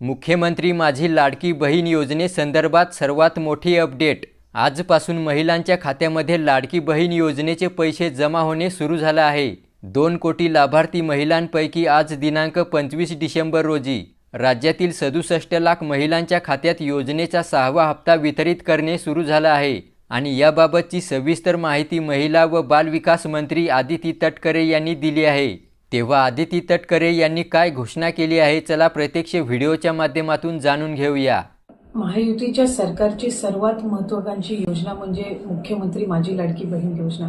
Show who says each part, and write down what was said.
Speaker 1: मुख्यमंत्री माझी लाडकी बहीण योजनेसंदर्भात सर्वात मोठी अपडेट. आजपासून महिलांच्या खात्यामध्ये लाडकी बहीण योजनेचे पैसे जमा होणे सुरू झालं आहे. दोन कोटी लाभार्थी महिलांपैकी आज दिनांक पंचवीस डिसेंबर रोजी. राज्यातील सदुसष्ट लाख महिलांच्या खात्यात योजनेचा सहावा हप्ता वितरित करणे सुरू झाला आहे आणि याबाबतची सविस्तर माहिती महिला व बालविकास मंत्री आदिती तटकरे यांनी दिली आहे. तेव्हा आदिती तटकरे यांनी काय घोषणा केली आहे चला प्रत्यक्ष व्हिडिओच्या माध्यमातून जाणून घेऊया.
Speaker 2: महायुतीच्या सरकारची सर्वात महत्वाकांक्षी योजना म्हणजे मुख्यमंत्री माझी लाडकी बहीण योजना